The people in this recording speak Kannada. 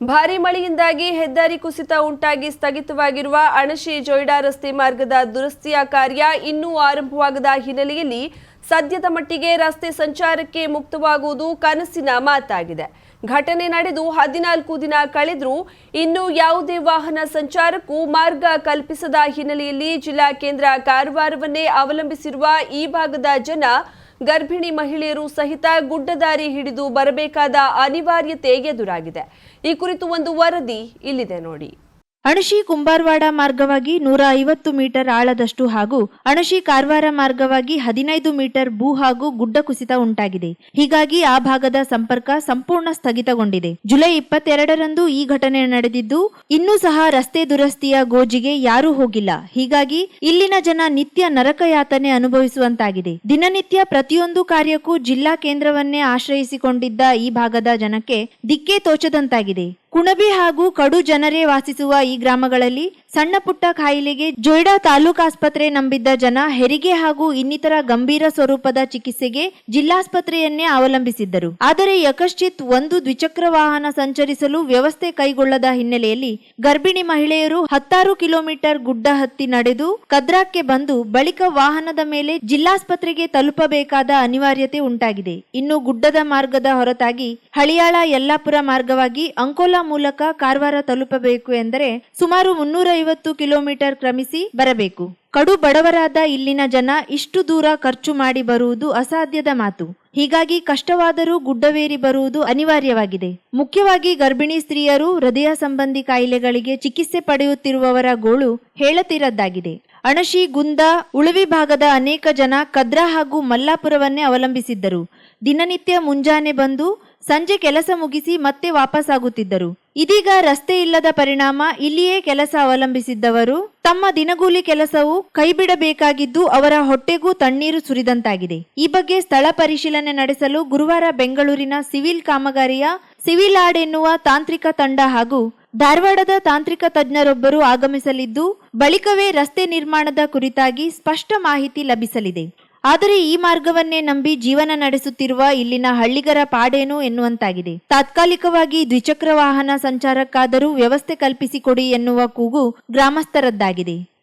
ಭಾರಿ ಮಳೆಯಿಂದಾಗಿ ಹೆದ್ದಾರಿ ಕುಸಿತ ಉಂಟಾಗಿ ಸ್ಥಗಿತವಾಗಿರುವ ಅಣಶಿ ಜೊಯ್ಡಾ ರಸ್ತೆ ಮಾರ್ಗದ ದುರಸ್ತಿಯ ಕಾರ್ಯ ಇನ್ನೂ ಆರಂಭವಾಗದ ಹಿನ್ನೆಲೆಯಲ್ಲಿ ಸದ್ಯದ ಮಟ್ಟಿಗೆ ರಸ್ತೆ ಸಂಚಾರಕ್ಕೆ ಮುಕ್ತವಾಗುವುದು ಕನಸಿನ ಮಾತಾಗಿದೆ. ಘಟನೆ ನಡೆದು ಹದಿನಾಲ್ಕು ದಿನ ಕಳೆದರೂ ಇನ್ನೂ ಯಾವುದೇ ವಾಹನ ಸಂಚಾರಕ್ಕೂ ಮಾರ್ಗ ಕಲ್ಪಿಸದ ಹಿನ್ನೆಲೆಯಲ್ಲಿ ಜಿಲ್ಲಾ ಕೇಂದ್ರ ಕಾರವಾರವನ್ನೇ ಅವಲಂಬಿಸಿರುವ ಈ ಭಾಗದ ಜನ ಗರ್ಭಿಣಿ ಮಹಿಳೆಯರು ಸಹಿತ ಗುಡ್ಡದಾರಿ ಹಿಡಿದು ಬರಬೇಕಾದ ಅನಿವಾರ್ಯತೆ ಎದುರಾಗಿದೆ. ಈ ಕುರಿತು ಒಂದು ವರದಿ ಇಲ್ಲಿದೆ ನೋಡಿ. ಅಣಶಿ ಕುಂಬಾರವಾಡ ಮಾರ್ಗವಾಗಿ ನೂರ ಐವತ್ತು ಮೀಟರ್ ಆಳದಷ್ಟು ಹಾಗೂ ಅಣಶಿ ಕಾರವಾರ ಮಾರ್ಗವಾಗಿ ಹದಿನೈದು ಮೀಟರ್ ಭೂ ಹಾಗೂ ಗುಡ್ಡ ಕುಸಿತ ಉಂಟಾಗಿದೆ. ಹೀಗಾಗಿ ಆ ಭಾಗದ ಸಂಪರ್ಕ ಸಂಪೂರ್ಣ ಸ್ಥಗಿತಗೊಂಡಿದೆ. ಜುಲೈ ಇಪ್ಪತ್ತೆರಡರಂದು ಈ ಘಟನೆ ನಡೆದಿದ್ದು, ಇನ್ನೂ ಸಹ ರಸ್ತೆ ದುರಸ್ತಿಯ ಗೋಜಿಗೆ ಯಾರೂ ಹೋಗಿಲ್ಲ. ಹೀಗಾಗಿ ಇಲ್ಲಿನ ಜನ ನಿತ್ಯ ನರಕ ಯಾತನೆ ಅನುಭವಿಸುವಂತಾಗಿದೆ. ದಿನನಿತ್ಯ ಪ್ರತಿಯೊಂದು ಕಾರ್ಯಕ್ಕೂ ಜಿಲ್ಲಾ ಕೇಂದ್ರವನ್ನೇ ಆಶ್ರಯಿಸಿಕೊಂಡಿದ್ದ ಈ ಭಾಗದ ಜನಕ್ಕೆ ದಿಕ್ಕೇ ತೋಚದಂತಾಗಿದೆ. ಕುಣಬಿ ಹಾಗೂ ಕಡು ಜನರೇ ವಾಸಿಸುವ ಈ ಗ್ರಾಮಗಳಲ್ಲಿ ಸಣ್ಣ ಪುಟ್ಟ ಕಾಯಿಲೆಗೆ ಜೊಯ್ಡಾ ತಾಲೂಕು ಆಸ್ಪತ್ರೆ ನಂಬಿದ್ದ ಜನ ಹೆರಿಗೆ ಹಾಗೂ ಇನ್ನಿತರ ಗಂಭೀರ ಸ್ವರೂಪದ ಚಿಕಿತ್ಸೆಗೆ ಜಿಲ್ಲಾಸ್ಪತ್ರೆಯನ್ನೇ ಅವಲಂಬಿಸಿದ್ದರು. ಆದರೆ ಯಕಶ್ಚಿತ್ ಒಂದು ದ್ವಿಚಕ್ರ ವಾಹನ ಸಂಚರಿಸಲು ವ್ಯವಸ್ಥೆ ಕೈಗೊಳ್ಳದ ಹಿನ್ನೆಲೆಯಲ್ಲಿ ಗರ್ಭಿಣಿ ಮಹಿಳೆಯರು ಹತ್ತಾರು ಕಿಲೋಮೀಟರ್ ಗುಡ್ಡ ಹತ್ತಿ ನಡೆದು ಕದ್ರಾಕ್ಕೆ ಬಂದು ಬಳಿಕ ವಾಹನದ ಮೇಲೆ ಜಿಲ್ಲಾಸ್ಪತ್ರೆಗೆ ತಲುಪಬೇಕಾದ ಅನಿವಾರ್ಯತೆ ಉಂಟಾಗಿದೆ. ಇನ್ನು ಗುಡ್ಡದ ಮಾರ್ಗದ ಹೊರತಾಗಿ ಹಳಿಯಾಳ ಯಲ್ಲಾಪುರ ಮಾರ್ಗವಾಗಿ ಅಂಕೋಲಾ ಮೂಲಕ ಕಾರವಾರ ತಲುಪಬೇಕು ಎಂದರೆ ಸುಮಾರು ಮುನ್ನೂರ ಐವತ್ತು ಕಿಲೋಮೀಟರ್ ಕ್ರಮಿಸಿ ಬರಬೇಕು. ಕಡು ಬಡವರಾದ ಇಲ್ಲಿನ ಜನ ಇಷ್ಟು ದೂರ ಖರ್ಚು ಮಾಡಿ ಬರುವುದು ಅಸಾಧ್ಯದ ಮಾತು. ಹೀಗಾಗಿ ಕಷ್ಟವಾದರೂ ಗುಡ್ಡವೇರಿ ಬರುವುದು ಅನಿವಾರ್ಯವಾಗಿದೆ. ಮುಖ್ಯವಾಗಿ ಗರ್ಭಿಣಿ ಸ್ತ್ರೀಯರು ಹೃದಯ ಸಂಬಂಧಿ ಕಾಯಿಲೆಗಳಿಗೆ ಚಿಕಿತ್ಸೆ ಪಡೆಯುತ್ತಿರುವವರ ಗೋಳು ಹೇಳತಿರದ್ದಾಗಿದೆ. ಅಣಶಿ, ಗುಂದ, ಉಳವಿ ಭಾಗದ ಅನೇಕ ಜನ ಕದ್ರಾ ಹಾಗೂ ಮಲ್ಲಾಪುರವನ್ನೇ ಅವಲಂಬಿಸಿದ್ದರು. ದಿನನಿತ್ಯ ಮುಂಜಾನೆ ಬಂದು ಸಂಜೆ ಕೆಲಸ ಮುಗಿಸಿ ಮತ್ತೆ ವಾಪಸ್ಸಾಗುತ್ತಿದ್ದರು. ಇದೀಗ ರಸ್ತೆ ಇಲ್ಲದ ಪರಿಣಾಮ ಇಲ್ಲಿಯೇ ಕೆಲಸ ಅವಲಂಬಿಸಿದ್ದವರು, ತಮ್ಮ ದಿನಗೂಲಿ ಕೆಲಸವು ಕೈಬಿಡಬೇಕಾಗಿದ್ದು ಅವರ ಹೊಟ್ಟೆಗೂ ತಣ್ಣೀರು ಸುರಿದಂತಾಗಿದೆ. ಈ ಬಗ್ಗೆ ಸ್ಥಳ ಪರಿಶೀಲನೆ ನಡೆಸಲು ಗುರುವಾರ ಬೆಂಗಳೂರಿನ ಸಿವಿಲ್ ಕಾಮಗಾರಿಯ ಸಿವಿಲ್ ಆಡ್ ಎನ್ನುವ ತಾಂತ್ರಿಕ ತಂಡ ಹಾಗೂ ಧಾರವಾಡದ ತಾಂತ್ರಿಕ ತಜ್ಞರೊಬ್ಬರು ಆಗಮಿಸಲಿದ್ದು, ಬಳಿಕವೇ ರಸ್ತೆ ನಿರ್ಮಾಣದ ಕುರಿತಾಗಿ ಸ್ಪಷ್ಟ ಮಾಹಿತಿ ಲಭಿಸಲಿದೆ. ಆದರೆ ಈ ಮಾರ್ಗವನ್ನೇ ನಂಬಿ ಜೀವನ ನಡೆಸುತ್ತಿರುವ ಇಲ್ಲಿನ ಹಳ್ಳಿಗರ ಪಾಡೇನು ಎನ್ನುವಂತಾಗಿದೆ. ತಾತ್ಕಾಲಿಕವಾಗಿ ದ್ವಿಚಕ್ರ ವಾಹನ ಸಂಚಾರಕ್ಕಾದರೂ ವ್ಯವಸ್ಥೆ ಕಲ್ಪಿಸಿಕೊಡಿ ಎನ್ನುವ ಕೂಗು ಗ್ರಾಮಸ್ಥರದ್ದಾಗಿದೆ.